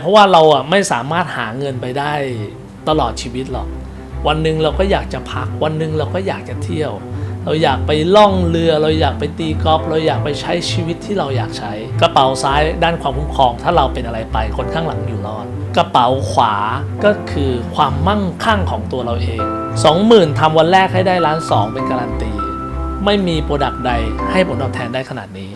เพราะว่าเราอะไม่สามารถหาเงินไปได้ตลอดชีวิตหรอก วันหนึ่งเราก็อยากจะพัก วันหนึ่งเราก็อยากจะเที่ยว เราอยากไปล่องเรือ เราอยากไปตีกอล์ฟ เราอยากไปใช้ชีวิตที่เราอยากใช้ กระเป๋าซ้ายด้านความคุ้มครอง ถ้าเราเป็นอะไรไปคนข้างหลังอยู่รอด กระเป๋าขวาก็คือความมั่งคั่งของตัวเราเอง 20,000ทำวันแรกให้ได้ล้านสองเป็นการันตี ไม่มีโปรดักต์ใดให้ผลตอบแทนได้ขนาดนี้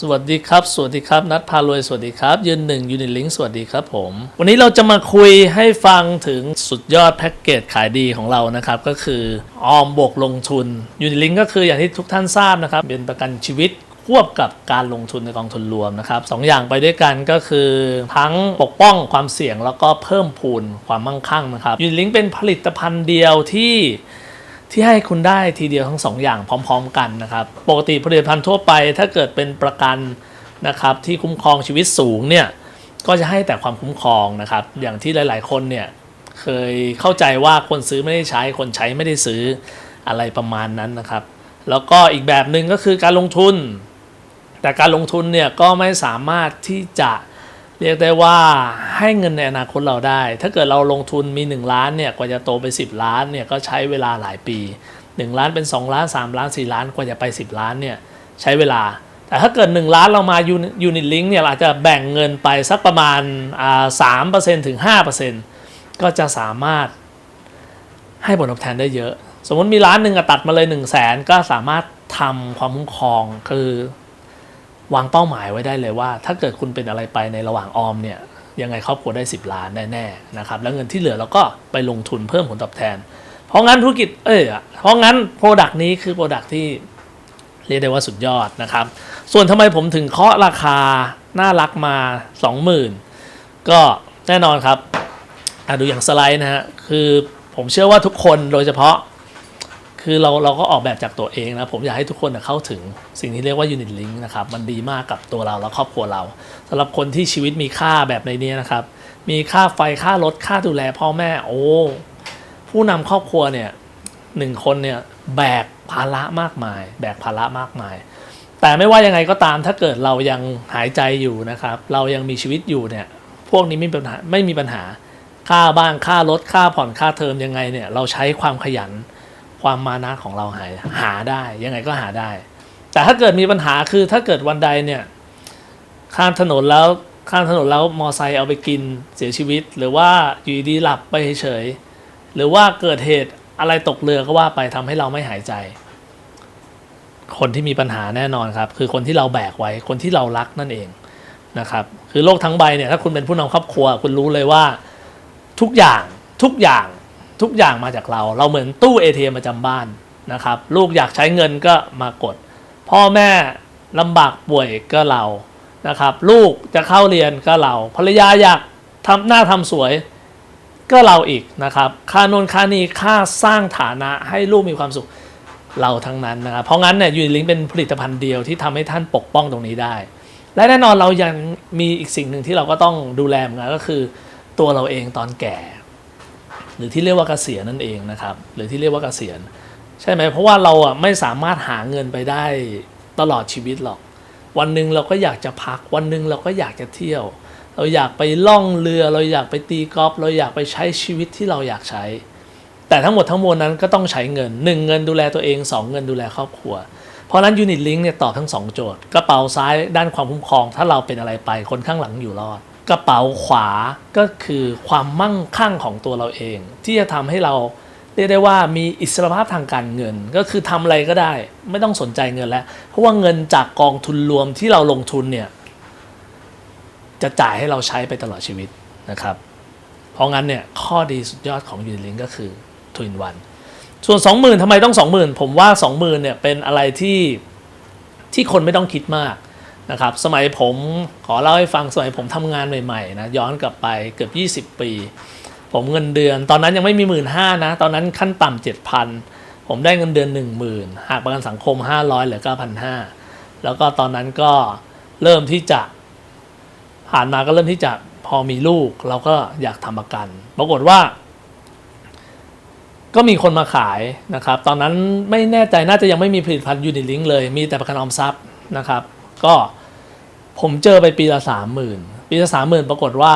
สวัสดีครับ สวัสดีครับ นัดพารวย สวัสดีครับ ยืนหนึ่งยูนิลิงสวัสดีครับผม วันนี้เราจะมาคุยให้ฟังถึงสุดยอดแพ็กเกจขายดีของเรานะครับ ก็คือออมบวกลงทุนยูนิลิงก็คืออย่างที่ทุกท่านทราบนะครับ เป็นประกันชีวิตควบกับการลงทุนในกองทุนรวมนะครับสองอย่างไปด้วยกันก็คือ ทั้งปกป้องความเสี่ยงแล้วก็เพิ่มพูนความมั่งคั่งนะครับยูนิลิงเป็นผลิตภัณฑ์เดียวที่ ที่ให้คุณได้ทีเดียวทั้งสองอย่างพร้อม ๆ กันนะครับ ปกติผลิตภัณฑ์ทั่วไป ถ้าเกิดเป็นประกันนะครับที่คุ้มครองชีวิตสูงเนี่ยก็จะให้แต่ความคุ้มครองนะครับ อย่างที่หลาย ๆ คนเนี่ยเคยเข้าใจว่าคนซื้อไม่ได้ใช้คนใช้ไม่ได้ซื้ออะไรประมาณนั้นนะครับ แล้วก็อีกแบบหนึ่งก็คือการลงทุน แต่การลงทุนเนี่ยก็ไม่สามารถที่จะ เรียกได้ว่าให้เงินในอนาคตเราได้ ถ้าเกิดเราลงทุนมี 1 ล้านเนี่ยกว่าจะโตไป 10 ล้านเนี่ยก็ใช้เวลาหลายปี 1 ล้านเป็น 2 ล้าน 3 ล้าน 4 ล้านกว่าจะไป 10 ล้านเนี่ยใช้เวลา แต่ถ้าเกิด 1 ล้านเรามายูนิตลิงก์เนี่ยเราอาจจะแบ่งเงินไปสักประมาณอ่าสามเปอร์เซ็นต์ถึงห้าเปอร์เซ็นต์ก็จะสามารถให้ผลตอบแทนได้เยอะ สมมติมีล้านหนึ่งตัดมาเลย1นึ่งแสนก็สามารถทำความคุ้มครองคือ วางเป้าหมายไว้ได้เลยว่า ถ้าเกิดคุณเป็นอะไรไปในระหว่างออมเนี่ยยังไงครอบครัวได้ 10 ล้านแน่ๆนะครับแล้วเงินที่เหลือเราก็ไปลงทุนเพิ่มผลตอบแทน เพราะงั้นธุรกิจเอ้ยเพราะงั้นโปรดักต์นี้คือโปรดักต์ที่เรียกได้ว่าสุดยอดนะครับ ส่วนทำไมผมถึงเคาะราคาน่ารักมา 20,000 ก็แน่นอนครับดูอย่างสไลด์นะฮะคือผมเชื่อว่าทุกคนโดยเฉพาะ คือเราเราก็ออกแบบจากตัวเองนะ ผมอยากให้ทุกคนเข้าถึงสิ่งที่เรียกว่า Unit Link นะครับ มันดีมากกับตัวเราและครอบครัวเราสำหรับคนที่ชีวิตมีค่าแบบในนี้นะครับ มีค่าไฟค่ารถค่าดูแลพ่อแม่โอ้ผู้นำครอบครัวเนี่ยหนึ่งคนเนี่ยแบกภาระมากมาย แบกภาระมากมาย แต่ไม่ว่ายังไงก็ตามถ้าเกิดเรายังหายใจอยู่นะครับ เรายังมีชีวิตอยู่เนี่ยพวกนี้ไม่มีปัญหาไม่มีปัญหาค่าบ้านค่ารถค่าผ่อนค่าเทอมยังไงเนี่ยเราใช้ความขยัน ความมานะของเราหายหาได้ ยังไงก็หาได้ แต่ถ้าเกิดมีปัญหาคือถ้าเกิดวันใดเนี่ยข้ามถนนแล้วข้ามถนนแล้วมอไซค์เอาไปกินเสียชีวิต หรือว่าอยู่ดีหลับไปเฉย หรือว่าเกิดเหตุอะไรตกเรือก็ว่าไปทำให้เราไม่หายใจ คนที่มีปัญหาแน่นอนครับ คือคนที่เราแบกไว้คนที่เรารักนั่นเองนะครับ คือโลกทั้งใบเนี่ยถ้าคุณเป็นผู้นำครอบครัว คุณรู้เลยว่าทุกอย่างทุกอย่าง ทุกอย่างมาจากเรา เราเหมือนตู้ ATM ประจำบ้านนะครับ ลูกอยากใช้เงินก็มากด พ่อแม่ลำบากป่วยก็เรานะครับ ลูกจะเข้าเรียนก็เราภรรยาอยากทำหน้าทำสวยก็เราอีกนะครับ ค่านนค่านี้ค่าสร้างฐานะให้ลูกมีความสุขเราทั้งนั้นนะครับ เพราะงั้นเนี่ยยูนิลิงเป็นผลิตภัณฑ์เดียวที่ทำให้ท่านปกป้องตรงนี้ได้ และแน่นอนเรายังมีอีกสิ่งหนึ่งที่เราก็ต้องดูแลเหมือนกันก็คือตัวเราเองตอนแก่ หรือที่เรียกว่าเกษียณนั่นเองนะครับ หรือที่เรียกว่าเกษียณใช่ไหมเพราะว่าเราอะไม่สามารถหาเงินไปได้ตลอดชีวิตหรอก วันหนึ่งเราก็อยากจะพัก วันหนึ่งเราก็อยากจะเที่ยว เราอยากไปล่องเรือ เราอยากไปตีกอล์ฟเราอยากไปใช้ชีวิตที่เราอยากใช้ แต่ทั้งหมดทั้งมวลนั้นก็ต้องใช้เงิน 1 เงินดูแลตัวเอง 2 เงินดูแลครอบครัว เพราะฉะนั้นยูนิตลิงเนี่ยตอบทั้ง 2 โจทย์กระเป๋าซ้ายด้านความคุ้มครอง ถ้าเราเป็นอะไรไปคนข้างหลังอยู่รอด กระเป๋าขวาก็คือความมั่งคั่งของตัวเราเอง ที่จะทำให้เราเรียกได้ว่ามีอิสรภาพทางการเงิน ก็คือทำอะไรก็ได้ ไม่ต้องสนใจเงินแล้ว เพราะว่าเงินจากกองทุนรวมที่เราลงทุนเนี่ยจะจ่ายให้เราใช้ไปตลอดชีวิตนะครับ เพราะงั้นเนี่ยข้อดีสุดยอดของยูนิลิงก็คือทุนวันส่วน 20,000ทำไมต้อง 20,000 ผมว่า 20,000เนี่ยเป็นอะไรที่ที่คนไม่ต้องคิดมาก นะครับสมัยผมขอเล่าให้ฟังสมัยผมทำงานใหม่ๆนะย้อนกลับไปเกือบ 20 ปี ผมเงินเดือน ตอนนั้นยังไม่มีหมื่นห้านะตอนนั้นขั้นต่ำเจ็ดพันผมได้เงินเดือนหนึ่งหมื่นหากประกันสังคมห้าร้อยเหลือเก้าพันห้าแล้วก็ตอนนั้นก็เริ่มที่จะผ่านมาก็เริ่มที่จะพอมีลูกเราก็อยากทำประกันปรากฏว่า ก็มีคนมาขายนะครับ ตอนนั้นไม่แน่ใจน่าจะยังไม่มีผลิตภัณฑ์ยูนิลิงเลย มีแต่ประกันออมทรัพย์นะครับ ก็ ผมเจอไปปีละสามหมื่นปีละสามหมื่นปรากฏว่า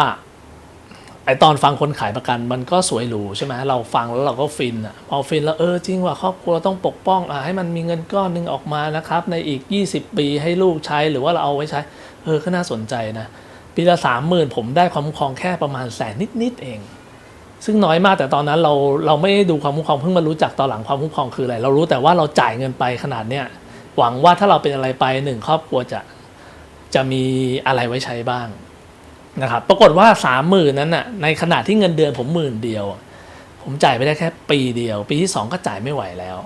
ไอตอนฟังคนขายประกันมันก็สวยหรูใช่ไหมเราฟังแล้วเราก็ฟินอะพอฟินแล้วเออจริงว่าครอบครัวเราต้องปกป้องอะให้มันมีเงินก้อนหนึ่งออกมานะครับ ในอีก 20 ปีให้ลูกใช้หรือว่าเราเอาไว้ใช้ เออก็น่าสนใจนะปีละสามหมื่นผมได้ความคุ้มครองแค่ประมาณแสนนิดๆเอง ซึ่งน้อยมากแต่ตอนนั้นเราเราไม่ได้ดูความคุ้มครองเพิ่งมารู้จักตอนหลังความคุ้มครองคืออะไร เรารู้แต่ว่าเราจ่ายเงินไปขนาดเนี้ยหวังว่าถ้าเราเป็นอะไรไปหนึ่งครอบครัวจะ จะมีอะไรไว้ใช้บ้างนะครับปรากฏว่าสามหมื่นนั้นน่ะในขณะที่เงินเดือนผมหมื่นเดียว ผมจ่ายไปได้แค่ปีเดียว ปีที่สองก็จ่ายไม่ไหวแล้ว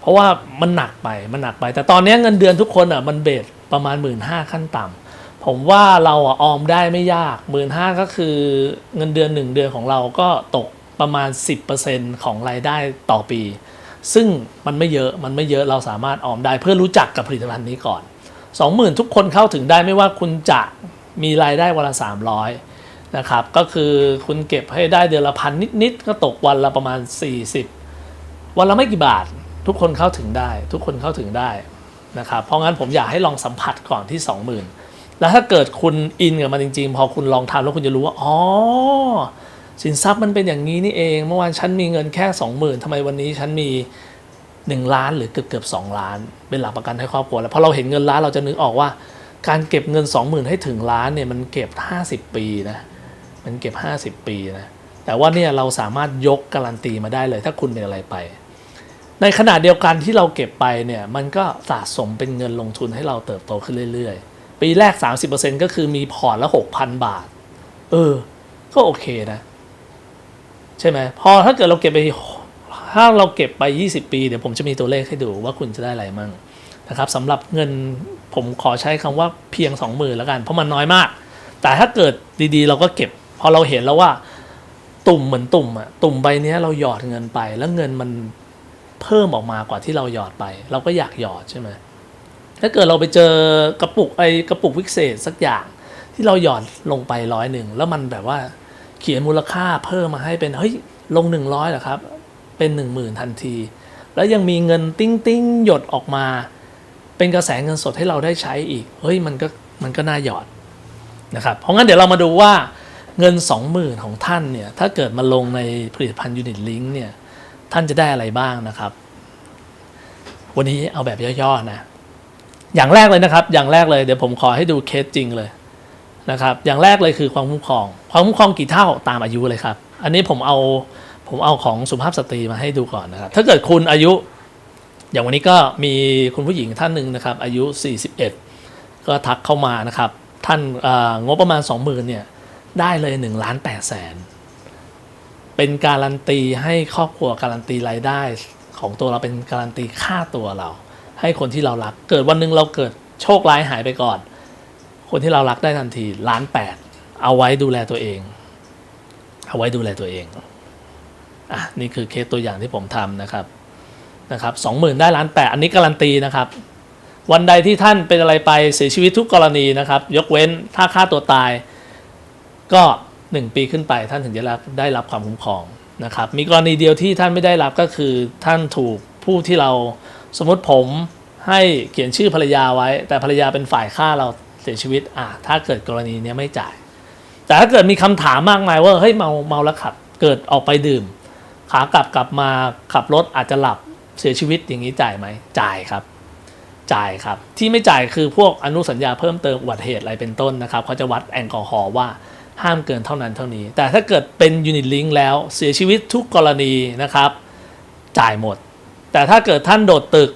เพราะว่ามันหนักไปมันหนักไป แต่ตอนนี้เงินเดือนทุกคนอะมันเบสประมาณหมื่นห้าขั้นต่ำผมว่าเราอะออมได้ไม่ยากหมื่นห้าก็คือเงินเดือนหนึ่งเดือนของเราก็ตกประมาณ 10%ของรายได้ต่อปี ซึ่งมันไม่เยอะมันไม่เยอะเราสามารถออมได้เพื่อรู้จักกับผลิตภัณฑ์นี้ก่อน 20,000 ทุกคนเข้าถึงได้ไม่ว่าคุณจะมีรายได้วันละ 300นะครับก็คือคุณเก็บให้ได้เดือนละพันนิดๆก็ตกวันละประมาณ 40 วันละไม่กี่บาท ทุกคนเข้าถึงได้ ทุกคนเข้าถึงได้นะครับเพราะงั้นผมอยากให้ลองสัมผัสก่อนที่ 20,000 แล้วถ้าเกิดคุณอินกับมันจริง ๆ พอคุณลองทำแล้วคุณจะรู้ว่าอ๋อสินทรัพย์มันเป็นอย่างนี้นี่เอง เมื่อวานฉันมีเงินแค่ 20,000ทำไมวันนี้ฉันมี 1 ล้านหรือเกือบเกือบ2ล้าน เป็นหลักประกันให้ครอบครัวแล้วพอเราเห็นเงินล้านเราจะนึกออกว่า การเก็บเงิน 20,000 ให้ถึงล้านเนี่ยมันเก็บ 50 ปีนะมันเก็บ 50 ปีนะแต่ว่าเนี่ยเราสามารถยกการันตีมาได้เลยถ้าคุณเป็นอะไรไป ในขณะเดียวกันที่เราเก็บไปเนี่ยมันก็สะสมเป็นเงินลงทุนให้เราเติบโตขึ้นเรื่อยๆ ปีแรก 30%ก็คือมีพอร์ตละ6,000 บาท เออ ก็โอเคนะ ใช่ไหมพอถ้าเกิดเราเก็บไป ถ้าเราเก็บไป 20 ปี เดี๋ยวผมจะมีตัวเลขให้ดูว่าคุณจะได้อะไรมั่งนะครับสำหรับเงินผมขอใช้คำว่าเพียง 20,000แล้วกัน เพราะมันน้อยมาก แต่ถ้าเกิดดีๆ เราก็เก็บ พอเราเห็นแล้วว่าตุ่มเหมือนตุ่มอะตุ่มใบนี้เราหยอดเงินไป แล้วเงินมันเพิ่มออกมากว่าที่เราหยอดไป เราก็อยากหยอดใช่ไหมถ้าเกิดเราไปเจอกระปุกไอกระปุกวิเศษสักอย่าง ที่เราหยอดลงไปร้อยหนึ่งแล้วมันแบบว่าเขียนมูลค่าเพิ่มมาให้เป็นเฮ้ยลงหนึ่งร้อยเหรอครับ เป็นหนึ่งหมื่นทันที แล้วยังมีเงินติ้งติ้งหยดออกมา เป็นกระแสเงินสดให้เราได้ใช้อีก เฮ้ยมันก็มันก็น่าหยอดนะครับ เพราะงั้นเดี๋ยวเรามาดูว่าเงิน 20,000 ของท่านเนี่ยถ้าเกิดมาลงในผลิตภัณฑ์ยูนิตลิงก์เนี่ยท่านจะได้อะไรบ้างนะครับ วันนี้เอาแบบย่อๆนะ อย่างแรกเลยนะครับ อย่างแรกเลยเดี๋ยวผมขอให้ดูเคสจริงเลยนะครับ อย่างแรกเลยคือความคุ้มครอง ความคุ้มครองกี่เท่าตามอายุเลยครับ อันนี้ผมเอา ผมเอาของสุภาพสตรีมาให้ดูก่อนนะครับ ถ้าเกิดคุณอายุ อย่างวันนี้ก็มีคุณผู้หญิงท่านหนึ่งนะครับ อายุ 41 ก็ทักเข้ามานะครับ ท่านงบประมาณ 20,000เนี่ยได้เลย1ล้าน8แสนเป็นการันตีให้ครอบครัวการันตีรายได้ของตัวเราเป็นการันตีค่าตัวเรา ให้คนที่เรารัก เกิดวันหนึ่งเราเกิดโชคร้ายหายไปก่อน คนที่เรารักได้ทันทีล้านแปดเอาไว้ดูแลตัวเอง เอาไว้ดูแลตัวเอง อะนี่คือเคสตัวอย่างที่ผมทำนะครับนะครับสองหมื่นได้ล้านแปดอันนี้การันตีนะครับ วันใดที่ท่านเป็นอะไรไปเสียชีวิตทุกกรณีนะครับ ยกเว้นถ้าฆ่าตัวตาย ก็ 1 ปีขึ้นไปท่านถึงจะรับได้รับความคุ้มครองนะครับ มีกรณีเดียวที่ท่านไม่ได้รับก็คือท่านถูกผู้ที่เราสมมติผมให้เขียนชื่อภรรยาไว้ แต่ภรรยาเป็นฝ่ายฆ่าเราเสียชีวิตอะถ้าเกิดกรณีนี้ไม่จ่าย แต่ถ้าเกิดมีคำถามมากมายว่าเฮ้ยเมาเมาแล้วขับเกิดออกไปดื่ม ขากลับกลับมาขับรถอาจจะหลับเสียชีวิตอย่างนี้จ่ายไหมจ่ายครับ จ่ายครับ ที่ไม่จ่ายคือพวกอนุสัญญาเพิ่มเติมอุบัติเหตุอะไรเป็นต้นนะครับเขาจะวัดแอลกอฮอล์ว่าห้ามเกินเท่านั้นเท่านี้ แต่ถ้าเกิดเป็นยูนิตลิงก์แล้วเสียชีวิตทุกกรณีนะครับ จ่ายหมด แต่ถ้าเกิดท่านโดดตึก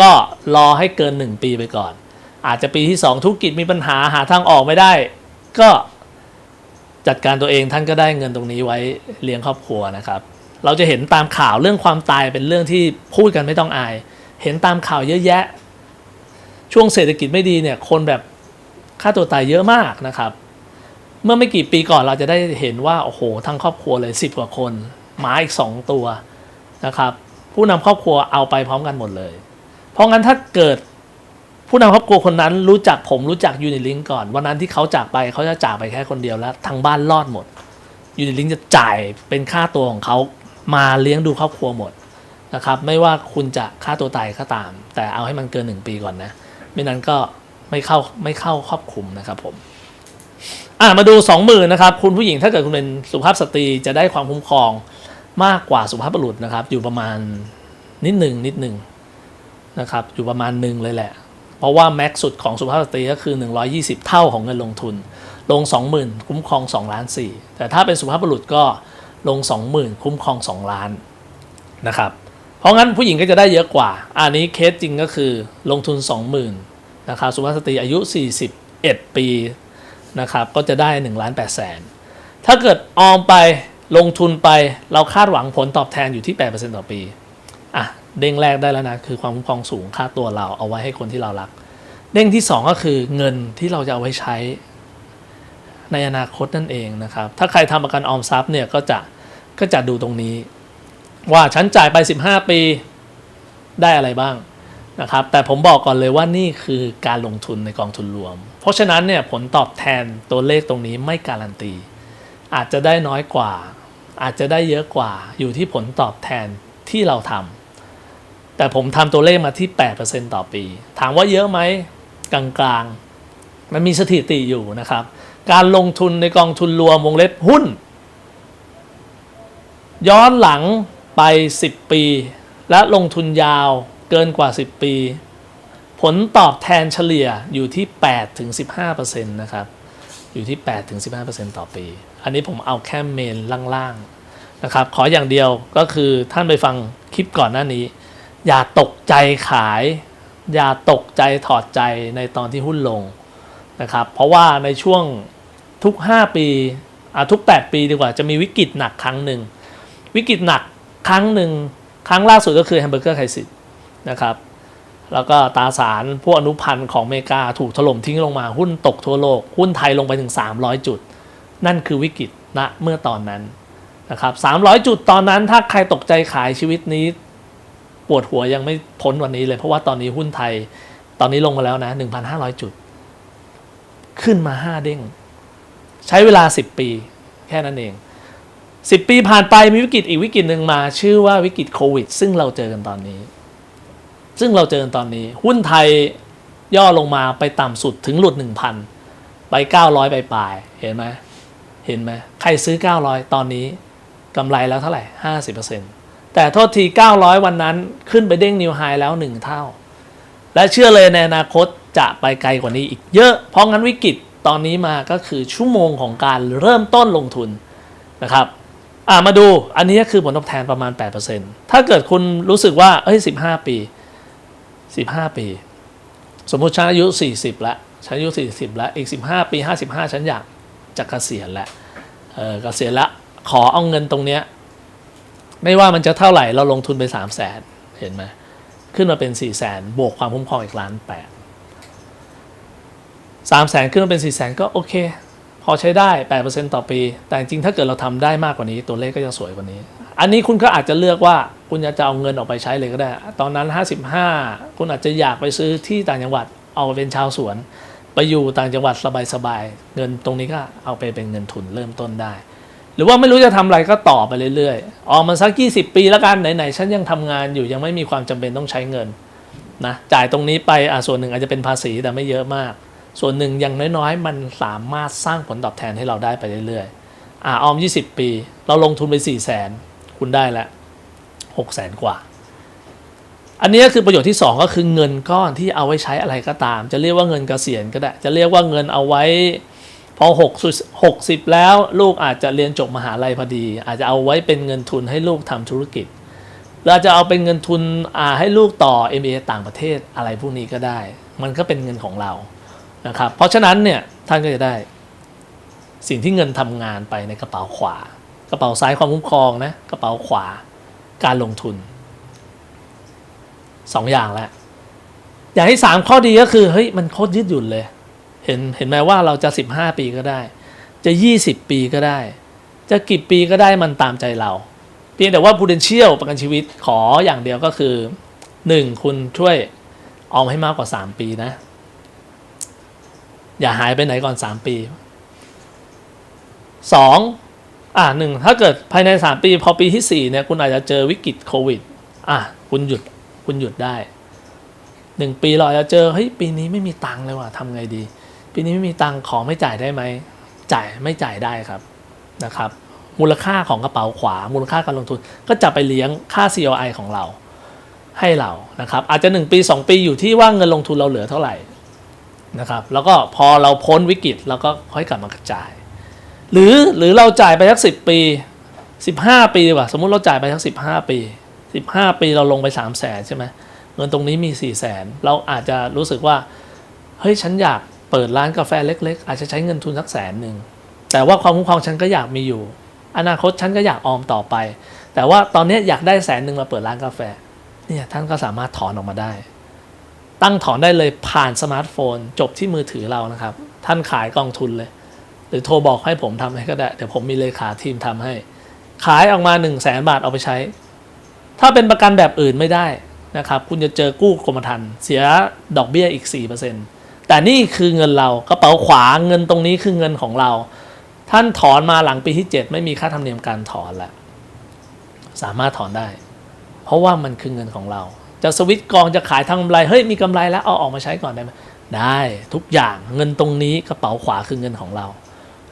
ก็รอให้เกิน 1 ปีไปก่อน อาจจะปีที่ 2 ธุรกิจมีปัญหาหาทางออกไม่ได้ ก็จัดการตัวเองท่านก็ได้เงินตรงนี้ไว้เลี้ยงครอบครัวนะครับ เราจะเห็นตามข่าวเรื่องความตายเป็นเรื่องที่พูดกันไม่ต้องอาย เห็นตามข่าวเยอะแยะ ช่วงเศรษฐกิจไม่ดีเนี่ยคนแบบฆ่าตัวตายเยอะมากนะครับ เมื่อไม่กี่ปีก่อนเราจะได้เห็นว่าโอ้โหทั้งครอบครัวเลยสิบกว่าคนหมาอีกสองตัวนะครับผู้นำครอบครัวเอาไปพร้อมกันหมดเลย เพราะงั้นถ้าเกิดผู้นำครอบครัวคนนั้นรู้จักผมรู้จักยูนิลิงก่อนวันนั้นที่เขาจากไปเขาจะจากไปแค่คนเดียวแล้วทั้งบ้านรอดหมดยูนิลิงจะจ่ายเป็นค่าตัวของเขา มาเลี้ยงดูครอบครัวหมดนะครับ ไม่ว่าคุณจะฆ่าตัวตายก็ตาม แต่เอาให้มันเกินหนึ่งปีก่อนนะ ไม่นั้นก็ไม่เข้าไม่เข้าครอบคลุมนะครับผมอะมาดูสองหมื่นนะครับคุณผู้หญิงถ้าเกิดคุณเป็นสุภาพสตรีจะได้ความคุ้มครองมากกว่าสุภาพบุรุษนะครับ อยู่ประมาณนิดหนึ่งนิดหนึ่งนะครับอยู่ประมาณหนึ่งเลยแหละ เพราะว่าแม็กซ์สุดของสุภาพสตรีก็คือ 120 เท่าของเงินลงทุน ลง 20,000 คุ้มครอง 2 ล้าน 4 แต่ถ้าเป็นสุภาพบุรุษก็ ลง 20,000 คุ้มครอง 2 ล้านนะครับเพราะงั้นผู้หญิงก็จะได้เยอะกว่า อันนี้เคสจริงก็คือลงทุน 20,000นะครับสุภาพสตรีอายุ 41 ปีนะครับก็จะได้1ล้าน8แสนถ้าเกิดออมไปลงทุนไปเราคาดหวังผลตอบแทนอยู่ที่ 8%ต่อปีอะเด้งแรกได้แล้วนะ คือความคุ้มครองสูงค่าตัวเราเอาไว้ให้คนที่เรารัก เด้งที่ 2 ก็คือเงินที่เราจะเอาไว้ใช้ในอนาคตนั่นเองนะครับ ถ้าใครทำประกันออมทรัพย์เนี่ยก็จะ ก็จะดูตรงนี้ ว่าฉันจ่ายไป 15 ปีได้อะไรบ้างนะครับ แต่ผมบอกก่อนเลยว่านี่คือการลงทุนในกองทุนรวม เพราะฉะนั้นเนี่ยผลตอบแทนตัวเลขตรงนี้ไม่การันตี อาจจะได้น้อยกว่า อาจจะได้เยอะกว่าอยู่ที่ผลตอบแทนที่เราทำแต่ผมทำตัวเลขมาที่ 8%ต่อปี ถามว่าเยอะไหมกลางๆ มันมีสถิติอยู่นะครับ การลงทุนในกองทุนรวมวงเล็บหุ้น ย้อนหลังไป 10 ปี และลงทุนยาวเกินกว่า 10 ปี ผลตอบแทนเฉลี่ยอยู่ที่ 8-15%นะครับ อยู่ที่ 8-15%ต่อปี อันนี้ผมเอาแค่เมนล่างๆนะครับ ขออย่างเดียวก็คือท่านไปฟังคลิปก่อนหน้านี้ อย่าตกใจขาย อย่าตกใจถอดใจในตอนที่หุ้นลงนะครับ เพราะว่าในช่วงทุก 5 ปีอะทุก 8 ปีดีกว่าจะมีวิกฤตหนักครั้งหนึ่ง วิกฤตหนักครั้งหนึ่งครั้งล่าสุดก็คือแฮมเบอร์เกอร์ไคซิสนะครับแล้วก็ตาสารพวกอนุพันธ์ของอเมริกาถูกถล่มทิ้งลงมาหุ้นตกทั่วโลก หุ้นไทยลงไปถึง 300 จุด นั่นคือวิกฤตณเมื่อตอนนั้นนะครับ300 จุดตอนนั้นถ้าใครตกใจขายชีวิตนี้ ปวดหัวยังไม่พ้นวันนี้เลย เพราะว่าตอนนี้หุ้นไทยตอนนี้ลงมาแล้วนะ 1,500 จุด ขึ้นมา 5 เด้ง ใช้เวลา 10 ปี แค่นั้นเอง 10 ปีผ่านไปมีวิกฤตอีกวิกฤตหนึ่งมา ชื่อว่าวิกฤตโควิด ซึ่งเราเจอกันตอนนี้ ซึ่งเราเจอกันตอนนี้ หุ้นไทยย่อลงมาไปต่ำสุดถึงหลุด 1,000 ไป 900 ไปปลาย เห็นไหมเห็นไหมใครซื้อ 900 ตอนนี้กำไรแล้วเท่าไหร่ 50%แต่โทษที 900 วันนั้นขึ้นไปเด้งนิวไฮแล้ว 1 เท่า และเชื่อเลยในอนาคตจะไปไกลกว่านี้อีกเยอะ เพราะงั้นวิกฤตตอนนี้มาก็คือชั่วโมงของการเริ่มต้นลงทุนนะครับ อ่ามาดูอันนี้คือผลตอบแทนประมาณ 8%ถ้าเกิดคุณรู้สึกว่าเอ้ย15 ปี 15 ปี สมมุติฉันอายุ 40 แล้วฉันอายุ 40 แล้ว อีก 15 ปี 55 ฉันอยากจะเกษียณแล้วเออเกษียณล้วขอเอาเงินตรงเนี้ยไม่ว่ามันจะเท่าไหร่เราลงทุนไป 3 0 0แสนเห็นไหมขึ้นมาเป็น 4 0 0แสนบวกความคุ้มครองอีกล้านแปดสามแสนขึ้นมาเป็น 4 0 0แสนก็โอเค พอใช้ได้ 8%ต่อปี แต่จริงถ้าเกิดเราทำได้มากกว่านี้ ตัวเลขก็จะสวยกว่านี้ อันนี้คุณก็อาจจะเลือกว่าคุณจะเอาเงินออกไปใช้เลยก็ได้ ตอนนั้น 55 คุณอาจจะอยากไปซื้อที่ต่างจังหวัด เอาเป็นชาวสวน ไปอยู่ต่างจังหวัดสบายๆ เงินตรงนี้ก็เอาไปเป็นเงินทุนเริ่มต้นได้ หรือว่าไม่รู้จะทำอะไรก็ต่อไปเรื่อยๆ ออกมาสัก 20 ปีแล้วกัน ไหนๆ ฉันยังทำงานอยู่ยังไม่มีความจำเป็นต้องใช้เงินนะ จ่ายตรงนี้ไปอะส่วนหนึ่งอาจจะเป็นภาษีแต่ไม่เยอะมาก ส่วนหนึ่งอย่างน้อยๆ มันสามารถสร้างผลตอบแทนให้เราได้ไปเรื่อยๆ อะออม 20 ปี เราลงทุนไป 4 0 0แสนคุณได้ละ6แสนกว่า อันนี้ก็คือประโยชน์ที่ 2 ก็คือเงินก้อนที่เอาไว้ใช้อะไรก็ตาม จะเรียกว่าเงินเกษียณก็ได้ จะเรียกว่าเงินเอาไว้ พอ6 60 แล้วลูกอาจจะเรียนจบมหาลัยพอดี อาจจะเอาไว้เป็นเงินทุนให้ลูกทำธุรกิจเราจะเอาเป็นเงินทุนอาให้ลูกต่อ MBA ต่างประเทศอะไรพวกนี้ก็ได้ มันก็เป็นเงินของเรา นะครับเพราะฉะนั้นเนี่ยท่านก็จะได้ สิ่งที่เงินทำงานไปในกระเป๋าขวา กระเป๋าซ้ายความคุ้มครองนะกระเป๋าขวาการลงทุนสองอย่างแล้วอย่างที่สามข้อดีก็คือเฮ้ยมันโคตรยืดหยุ่นเลย เห็นเห็นไหมว่าเราจะสิบห้าปีก็ได้ จะยี่สิบปีก็ได้ จะกี่ปีก็ได้มันตามใจเรา เพียงแต่ว่า prudential ประกันชีวิตขออย่างเดียวก็คือหนึ่งคุณช่วยออมให้มากกว่าสามปีนะ อย่าหายไปไหนก่อนสามปีสองอ่าหนึ่งถ้าเกิดภายในสามปี พอปีที่สี่เนี่ย คุณอาจจะเจอวิกฤตโควิด อะ คุณหยุดคุณหยุดได้หนึ่งปีเราอาจจะเจอเฮ้ยปีนี้ไม่มีตังค์เลยว่ะทำไงดี ปีนี้ไม่มีตังค์ขอไม่จ่ายได้ไหมจ่ายไม่จ่ายได้ครับนะครับ มูลค่าของกระเป๋าขวา มูลค่าการลงทุน ก็จะไปเลี้ยงค่า COI ของเราให้เรานะครับ อาจจะ 1 ปี 2 ปีอยู่ที่ว่าเงินลงทุนเราเหลือเท่าไหร่ นะครับแล้วก็พอเราพ้นวิกฤตเราก็ค่อยกลับมากระจาย หรือหรือเราจ่ายไปสักสิปี15ปีดีกว่าสมมุติเราจ่ายไปสัก15ปี15ปีเราลงไป3 0 0แสนใช่ไหมเงินตรงนี้มี4 0 0แสนเราอาจจะรู้สึกว่าเฮ้ยฉันอยากเปิดร้านกาแฟเล็ก ๆ อาจจะใช้เงินทุนสักแสนหนึ่งแต่ว่าความคุ้มครองฉันก็อยากมีอยู่ อนาคตฉันก็อยากออมต่อไป แต่ว่าตอนนี้อยากได้แสนหนึ่งมาเปิดร้านกาแฟเนี่ยท่านก็สามารถถอนออกมาได้ ตั้งถอนได้เลยผ่านสมาร์ทโฟน จบที่มือถือเรานะครับ ท่านขายกองทุนเลย หรือโทรบอกให้ผมทำให้ก็ได้ เดี๋ยวผมมีเลขาทีมทำให้ ขายออกมา1นึ่งแสนบาทเอาไปใช้ ถ้าเป็นประกันแบบอื่นไม่ได้นะครับ คุณจะเจอกู้กรมธรรม์เสียดอกเบี้ยอีก 4%แต่นี่คือเงินเรากระเป๋าขวาเงินตรงนี้คือเงินของเรา ท่านถอนมาหลังปีที่ 7 ไม่มีค่าธรรมเนียมการถอนแล้วสามารถถอนได้ เพราะว่ามันคือเงินของเรา จะสวิตกองจะขายทางกำไรเฮ้ยมีกำไรแล้วเอาออกมาใช้ก่อนได้ไหมได้ทุกอย่างเงินตรงนี้กระเป๋าขวาคือเงินของเรา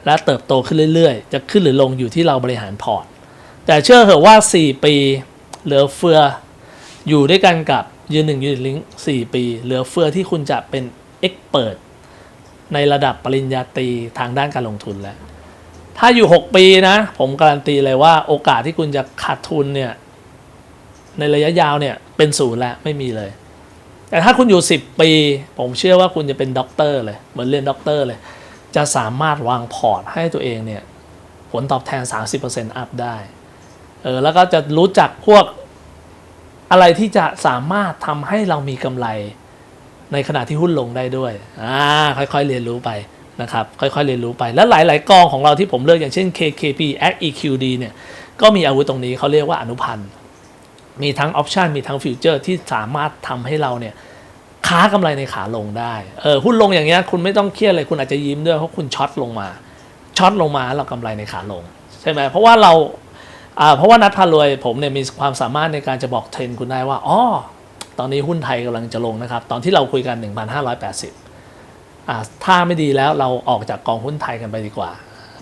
และเติบโตขึ้นเรื่อยๆ จะขึ้นหรือลงอยู่ที่เราบริหารพอร์ต แต่เชื่อเถอะว่า 4 ปีเหลือเฟืออยู่ด้วยกันกับยืนหนึ่งยืนลิงก์4ปี เหลือเฟือที่คุณจะเป็นเอ็กเปิดในระดับปริญญาตรีทางด้านการลงทุนแล้ว ถ้าอยู่ 6 ปีนะ ผมการันตีเลยว่าโอกาสที่คุณจะขาดทุนเนี่ย ในระยะยาวเนี่ยเป็นศูนย์แล้วไม่มีเลย แต่ถ้าคุณอยู่ 10 ปี ผมเชื่อว่าคุณจะเป็นด็อกเตอร์เลยเหมือนเรียนด็อกเตอร์เลย จะสามารถวางพอร์ตให้ตัวเองเนี่ยผลตอบแทน 30%อัพได้เออแล้วก็จะรู้จักพวกอะไรที่จะสามารถทำให้เรามีกำไรในขณะที่หุ้นลงได้ด้วยอ่าค่อยๆเรียนรู้ไปนะครับ ค่อยๆเรียนรู้ไป และหลาย ๆ กองของเราที่ผมเลือกอย่างเช่น KKP ACT-EQD เนี่ย ก็มีอาวุธตรงนี้เขาเรียกว่าอนุพันธ์ มีทั้งออปชันมีทั้งฟิวเจอร์ที่สามารถทำให้เราเนี่ยค้ากำไรในขาลงได้เออหุ้นลงอย่างเงี้ยคุณไม่ต้องเครียดเลยคุณอาจจะยิ้มด้วยเพราะคุณช็อตลงมาช็อตลงมาเรากำไรในขาลงใช่ไหมเพราะว่าเราอ่าเพราะว่านัดพารวยผมเนี่ยมีความสามารถในการจะบอกเทรนคุณได้ว่าอ๋อตอนนี้หุ้นไทยกำลังจะลงนะครับ ตอนที่เราคุยกัน 1,580อ่าถ้าไม่ดีแล้วเราออกจากกองหุ้นไทยกันไปดีกว่า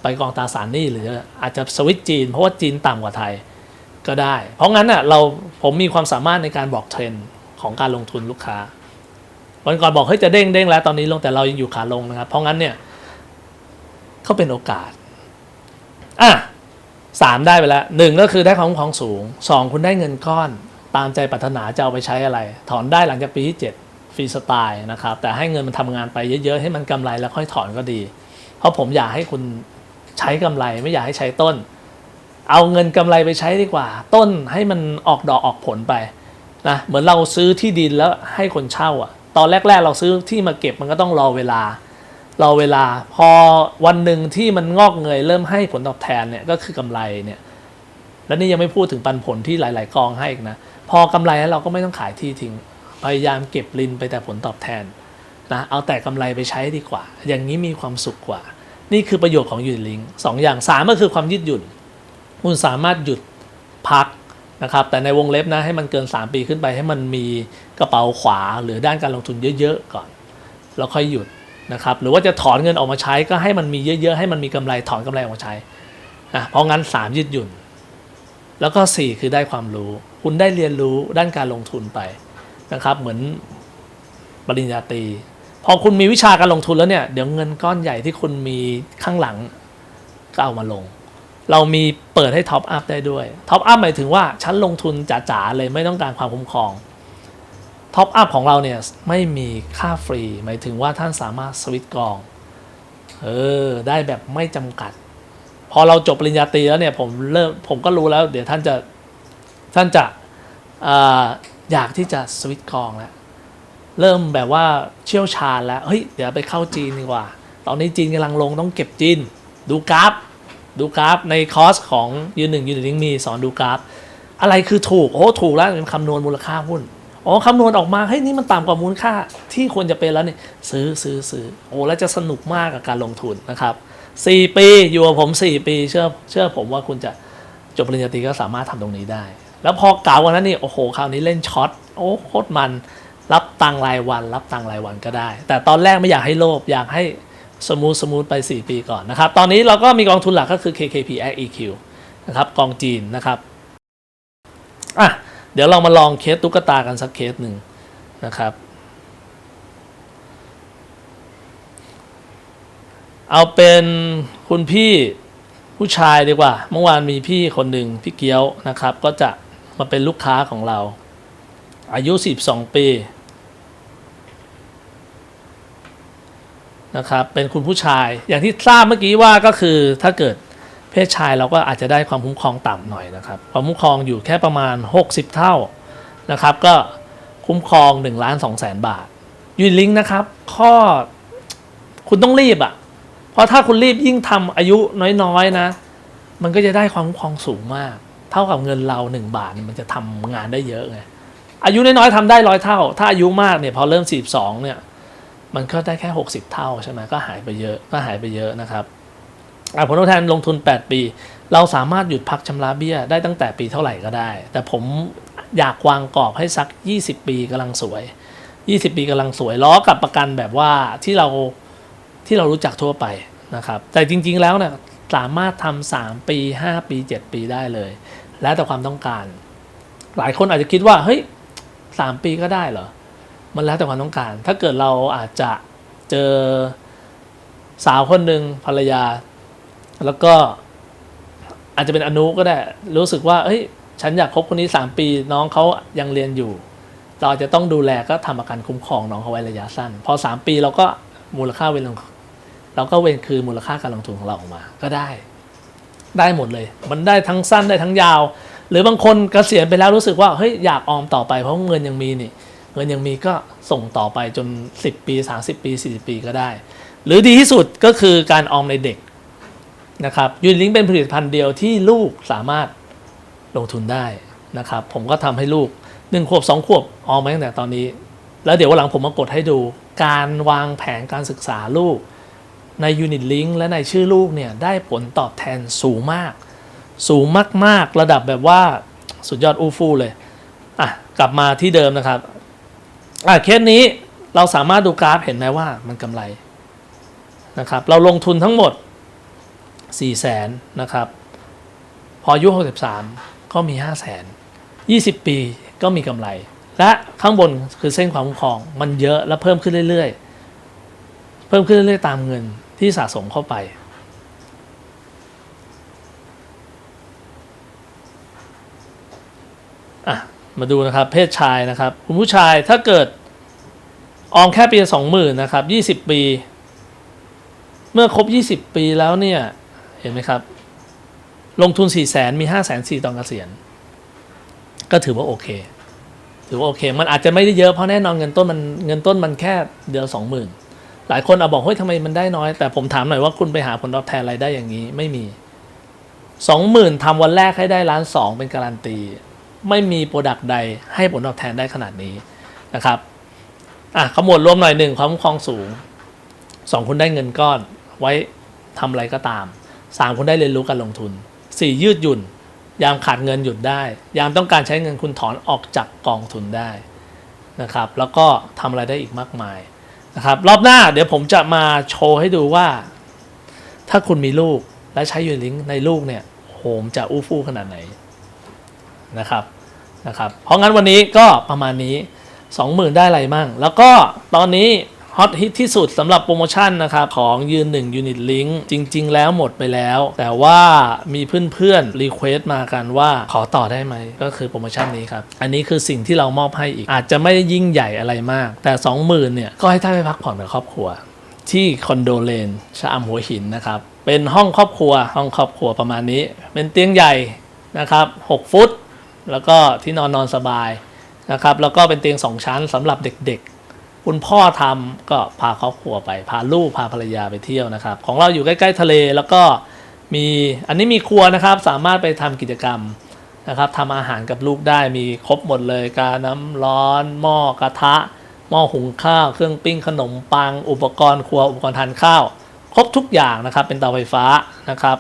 ไปกองตราสารหนี้หรืออาจจะสวิตจีน เพราะว่าจีนต่ำกว่าไทย ก็ได้ เพราะงั้นน่ะเราผมมีความสามารถในการบอกเทรนด์ของการลงทุนลูกค้าวันก่อนบอกเฮ้ยจะเด้งเด้งแล้วตอนนี้ลงแต่เรายังอยู่ขาลงนะครับ เพราะงั้นเนี่ยเขาเป็นโอกาสอะสามได้ไปแล้วหนึ่งก็คือได้ความคุ้มครองสูงสองคุณได้เงินก้อนตามใจปรารถนาจะเอาไปใช้อะไร ถอนได้หลังจากปีที่เจ็ดฟรีสไตล์นะครับ แต่ให้เงินมันทำงานไปเยอะๆ ให้มันกำไรแล้วค่อยถอนก็ดี เพราะผมอยากให้คุณใช้กำไรไม่อยากให้ใช้ต้น เอาเงินกำไรไปใช้ดีกว่า ต้นให้มันออกดอกออกผลไปนะเหมือนเราซื้อที่ดินแล้วให้คนเช่าอะ ตอนแรก ๆ เราซื้อที่มาเก็บมันก็ต้องรอเวลารอเวลาพอวันหนึ่งที่มันงอกเงยเริ่มให้ผลตอบแทนเนี่ยก็คือกำไรเนี่ยแล้วนี่ยังไม่พูดถึงปันผลที่หลาย ๆ กองให้อีกนะพอกำไรแล้วเราก็ไม่ต้องขายที่ทิ้งพยายามเก็บลินไปแต่ผลตอบแทนนะเอาแต่กำไรไปใช้ดีกว่า อย่างนี้มีความสุขกว่า นี่คือประโยชน์ของยูนิลิงสองอย่างสามก็คือความยืดหยุ่น คุณสามารถหยุดพักนะครับแต่ในวงเล็บนะให้มันเกิน 3 ปีขึ้นไป ให้มันมีกระเป๋าขวาหรือด้านการลงทุนเยอะๆก่อน แล้วค่อยหยุดนะครับหรือว่าจะถอนเงินออกมาใช้ก็ให้มันมีเยอะ ๆ ให้มันมีกำไรถอนกำไรออกมาใช้นะเพราะงั้น 3 ยืดหยุ่น แล้วก็ 4 คือได้ความรู้ คุณได้เรียนรู้ด้านการลงทุนไปนะครับ เหมือนปริญญาตรีพอคุณมีวิชาการลงทุนแล้วเนี่ยเดี๋ยวเงินก้อนใหญ่ที่คุณมีข้างหลังก็เอามาลง เรามีเปิดให้ท็อปอัพได้ด้วยท็อปอัพหมายถึงว่าฉันลงทุนจ๋าๆเลยไม่ต้องการความคุ้มครองท็อปอัพของเราเนี่ยไม่มีค่าฟรี หมายถึงว่าท่านสามารถสวิตกองเออได้แบบไม่จำกัด พอเราจบปริญญาตรีแล้วเนี่ยผมเริ่มผมก็รู้แล้ว เดี๋ยวท่านจะท่านจะออยากที่จะสวิตกองแล้วเริ่มแบบว่าเชี่ยวชาญแล้วเฮ้ยเดี๋ยวไปเข้าจีนดีกว่า ตอนนี้จีนกำลังลงต้องเก็บจีน ดูกราฟ ดูกราฟในคอร์สของยืนหนึ่งยืนหนึ่งมีสอนดูกราฟ อะไรคือถูก โอ้ถูกแล้วเป็นคำนวณมูลค่าหุ้นอ๋อคำนวณออกมาเฮ้ยนี่มันต่ำกว่ามูลค่าที่ควรจะเป็นแล้วนี่ซื้อซื้อซื้อโอ้แล้วจะสนุกมากกับการลงทุนนะครับ4ปีอยู่กับผม 4 ปีเชื่อเชื่อผมว่าคุณจะจบปริญญาตรีก็สามารถทำตรงนี้ได้ แล้วพอกล่าววันนั้นนี่โอ้โหคราวนี้เล่นช็อตโอ้โคตรมันรับตังค์รายวัน รับตังค์รายวันก็ได้ แต่ตอนแรกไม่อยากให้โลภอยากให้ สมูทสมูทไป 4 ปีก่อนนะครับ ตอนนี้เราก็มีกองทุนหลักก็คือ KKP EQ นะครับกองจีนนะครับอะเดี๋ยวเรามาลองเคสตุ๊กตากันสักเคสหนึ่งนะครับ เอาเป็นคุณพี่ผู้ชายดีกว่า เมื่อวานมีพี่คนหนึ่งพี่เกี้ยวนะครับ ก็จะมาเป็นลูกค้าของเรา อายุ 12 ปี นะครับเป็นคุณผู้ชาย อย่างที่ทราบเมื่อกี้ว่าก็คือถ้าเกิดเพศชายเราก็อาจจะได้ความคุ้มครองต่ำหน่อยนะครับความคุ้มครองอยู่แค่ประมาณ 60 เท่านะครับ ก็คุ้มครอง1ล้าน2แสนบาทยูนลิงก์นะครับ ข้อคุณต้องรีบอะ่ะ เพราะถ้าคุณรีบยิ่งทำอายุน้อยๆนะ มันก็จะได้ความคุ้มครองสูงมาก เท่ากับเงินเราหนึ่งบาทมันจะทำงานได้เยอะไงอายุน้อยๆทำได้ร้อยเท่า ถ้าอายุมากเนี่ยพอเริ่มสี่สองเนี่ย มันก็ได้แค่หกสิบเท่าใช่ไหมก็หายไปเยอะก็หายไปเยอะนะครับอะผลตอบแทนลงทุน 8 ปี เราสามารถหยุดพักชำระเบี้ยได้ตั้งแต่ปีเท่าไหร่ก็ได้ แต่ผมอยากวางกรอบให้สัก 20 ปีกำลังสวย 20 ปีกำลังสวยล้อกับประกันแบบว่าที่เราที่เรารู้จักทั่วไปนะครับแต่จริงๆแล้วเนี่ยสามารถทำสามปี 5 ปี 7 ปีได้เลย แล้วแต่ความต้องการ หลายคนอาจจะคิดว่าเฮ้ยสามปีก็ได้เหรอ มันแล้วแต่ความต้องการ ถ้าเกิดเราอาจจะเจอสาวคนหนึ่งภรรยา แล้วก็อาจจะเป็นอนุก็ได้ รู้สึกว่าเฮ้ยฉันอยากคบคนนี้สามปี น้องเขายังเรียนอยู่ เราจะต้องดูแลก็ทำประกันคุ้มครองน้องเขาไว้ระยะสั้น พอสามปีเราก็มูลค่าเวนลงเราก็เวนคือมูลค่าการลงทุนของเราออกมา ก็ได้ ได้หมดเลย มันได้ทั้งสั้นได้ทั้งยาว หรือบางคนเกษียณไปแล้วรู้สึกว่าเฮ้ยอยากออมต่อไปเพราะเงินยังมีนี่ งินยังมีก็ส่งต่อไปจน 10 ปี 30 ปี 40 ปีก็ได้ หรือดีที่สุดก็คือการออมในเด็กนะครับยูนลิงเป็นผลิตภัณฑ์เดียวที่ลูกสามารถลงทุนได้นะครับ ผมก็ทำให้ลูก1ขวบ2ขวบออมมาตั้งแต่ตอนนี้ แล้วเดี๋ยววันหลังผมมากดให้ดู การวางแผนการศึกษาลูกในยูนิตลิงและในชื่อลูกเนี่ยได้ผลตอบแทนสูงมาก สูงมาก ๆ ระดับแบบว่าสุดยอดอู้ฟู่เลย อะ กลับมาที่เดิมนะครับ อะเคสนี้เราสามารถดูกราฟเห็นไหมว่ามันกำไรนะครับ เราลงทุนทั้งหมด 4 0 0แสนนะครับ พออายุ 63 ก็มี 5 0 0แสน20 ปีก็มีกำไร และข้างบนคือเส้นความคุ้มครอง มันเยอะและเพิ่มขึ้นเรื่อย ๆ เพิ่มขึ้นเรื่อยๆตามเงินที่สะสมเข้าไป อะ มาดูนะครับเพศชายนะครับคุณผู้ชายถ้าเกิดออมแค่ปีสองหมื่นนะครับยี่สิบปี เมื่อครบยี่สิบปีแล้วเนี่ยเห็นไหมครับ ลงทุนสี่แสนมีห้าแสนสี่ตอนเกษียณ ก็ถือว่าโอเค ถือว่าโอเค มันอาจจะไม่ได้เยอะเพราะแน่นอนเงินต้นมันเงินต้นมันแค่เดือนสองหมื่นหลายคนเอาบอกเฮ้ยทำไมมันได้น้อย แต่ผมถามหน่อยว่าคุณไปหาผลตอบแทนอะไรได้อย่างนี้ไม่มีสองหมื่นทำวันแรกให้ได้ล้านสองเป็นการันตี ไม่มีโปรดักต์ใดให้ผลตอบแทนได้ขนาดนี้นะครับอะขมวดรวมหน่อยหนึ่งความคุ้มครองสูงสองคุณได้เงินก้อนไว้ทำอะไรก็ตามสามคุณได้เรียนรู้การลงทุนสี่ยืดหยุ่น ยามขาดเงินหยุดได้ ยามต้องการใช้เงินคุณถอนออกจากกองทุนได้นะครับ แล้วก็ทำอะไรได้อีกมากมายนะครับ รอบหน้าเดี๋ยวผมจะมาโชว์ให้ดูว่า ถ้าคุณมีลูกและใช้ยูลิงในลูกเนี่ยโหมจะอู้ฟู่ขนาดไหน นะครับนะครับเพราะงั้นวันนี้ก็ประมาณนี้ 20,000 ได้อะไรมั่ง แล้วก็ตอนนี้ฮอตฮิตที่สุดสำหรับโปรโมชั่นนะครับของยืน1 Unit Link จริง ๆ แล้วหมดไปแล้ว แต่ว่ามีเพื่อนๆรีเควสต์มากันว่าขอต่อได้ไหม ก็คือโปรโมชั่นนี้ครับ อันนี้คือสิ่งที่เรามอบให้อีก อาจจะไม่ได้ยิ่งใหญ่อะไรมาก แต่ 20,000เนี่ยก็ให้ท่านไปพักผ่อนกับครอบครัว ที่คอนโดเลนชะอำหัวหินนะครับเป็นห้องครอบครัวห้องครอบครัวประมาณนี้ เป็นเตียงใหญ่นะครับ6ฟุต แล้วก็ที่นอนนอนสบายนะครับ แล้วก็เป็นเตียงสองชั้นสำหรับเด็กๆ คุณพ่อทำก็พาครอบครัวไป พาลูกพาภรรยาไปเที่ยวนะครับ ของเราอยู่ใกล้ๆทะเลแล้วก็มีอันนี้มีครัวนะครับสามารถไปทำกิจกรรมนะครับทำอาหารกับลูกได้มีครบหมดเลยการน้ำร้อน หม้อกระทะ หม้อหุงข้าว เครื่องปิ้งขนมปัง อุปกรณ์ครัวอุปกรณ์ทานข้าว ครบทุกอย่างนะครับ เป็นเตาไฟฟ้านะครับ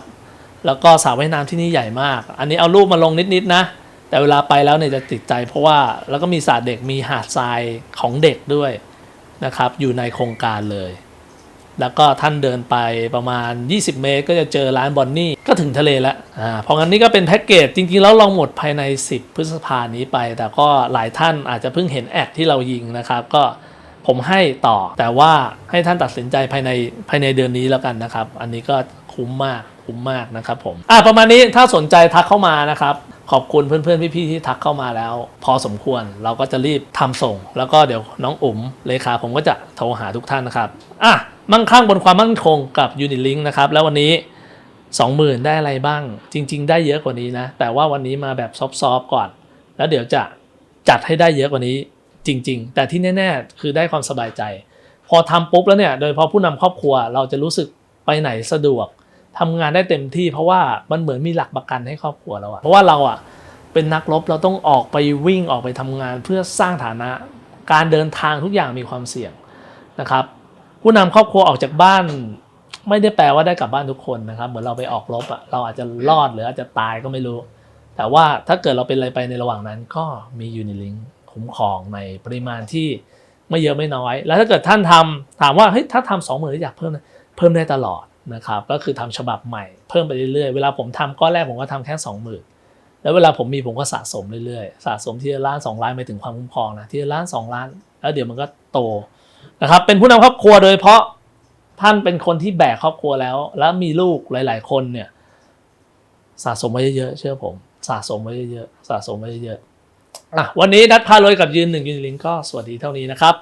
แล้วก็สระว่ายน้ำที่นี่ใหญ่มาก อันนี้เอารูปมาลงนิดๆนะ แต่เวลาไปแล้วเนี่ยจะติดใจเพราะว่าแล้วก็มีสระเด็กมีหาดทรายของเด็กด้วยนะครับ อยู่ในโครงการเลย แล้วก็ท่านเดินไปประมาณ 20 เมตร ก็จะเจอร้านบอนนี่ก็ถึงทะเลแล้วอ่าเพราะงั้นนี่ก็เป็นแพ็กเกจจริงๆ แล้วเราหมดภายใน 10 พฤษภานี้ไป แต่ก็หลายท่านอาจจะเพิ่งเห็นแอดที่เรายิงนะครับก็ผมให้ต่อแต่ว่าให้ท่านตัดสินใจภายในภายในเดือนนี้แล้วกันนะครับ อันนี้ก็คุ้มมากคุ้มมากนะครับผมอะประมาณนี้ถ้าสนใจทักเข้ามานะครับ ขอบคุณเพื่อนๆ พี่ๆ ที่ทักเข้ามาแล้ว พอสมควรเราก็จะรีบทำส่ง แล้วก็เดี๋ยวน้องอุ๋มเลขาผมก็จะโทรหาทุกท่านนะครับอะมั่งคั่งบนความมั่นคงกับ Unilink นะครับแล้ววันนี้ 20,000 ได้อะไรบ้าง จริง ๆ ได้เยอะกว่านี้นะ แต่ว่าวันนี้มาแบบซอฟๆก่อน แล้วเดี๋ยวจะจัดให้ได้เยอะกว่านี้จริง ๆ แต่ที่แน่ ๆ คือได้ความสบายใจ พอทำปุ๊บแล้วเนี่ยโดยพาะผู้นำครอบครัวเราจะรู้สึกไปไหนสะดวก ทำงานได้เต็มที่ เพราะว่ามันเหมือนมีหลักประกันให้ครอบครัวเราอะเพราะว่าเราอะเป็นนักรบเราต้องออกไปวิ่งออกไปทำงานเพื่อสร้างฐานะ การเดินทางทุกอย่างมีความเสี่ยงนะครับ ผู้นำครอบครัวออกจากบ้าน ไม่ได้แปลว่าได้กลับบ้านทุกคนนะครับ เหมือนเราไปออกรบอะเราอาจจะรอดหรืออาจจะตายก็ไม่รู้ แต่ว่าถ้าเกิดเราเป็นอะไรไปในระหว่างนั้นก็มียูนิลิงคุ้มครองในปริมาณที่ไม่เยอะไม่น้อย แล้วถ้าเกิดท่านทำถามว่าเฮ้ยถ้าทำสองหมื่นอยากเพิ่มนะเพิ่มได้ตลอด นะครับก็คือทำฉบับใหม่เพิ่มไปเรื่อยๆ เวลาผมทำก้อนแรกผมก็ทำแค่สองหมื่นแล้วเวลาผมมีผมก็สะสมเรื่อยๆ สะสมที่ละล้านสองล้านไปถึงความคุ้มครองนะที่ละล้านสองล้าน แล้วเดี๋ยวมันก็โตนะครับเป็นผู้นำครอบครัวโดยเฉพาะท่านเป็นคนที่แบกครอบครัวแล้ว แล้วมีลูกหลาย ๆ คนเนี่ยสะสมไว้เยอะๆเชื่อผม สะสมไว้เยอะๆสะสมไว้เยอะๆอะวันนี้นัดพารวยกับยืนหนึ่งยืนลิงก็สวัสดีเท่านี้นะครับ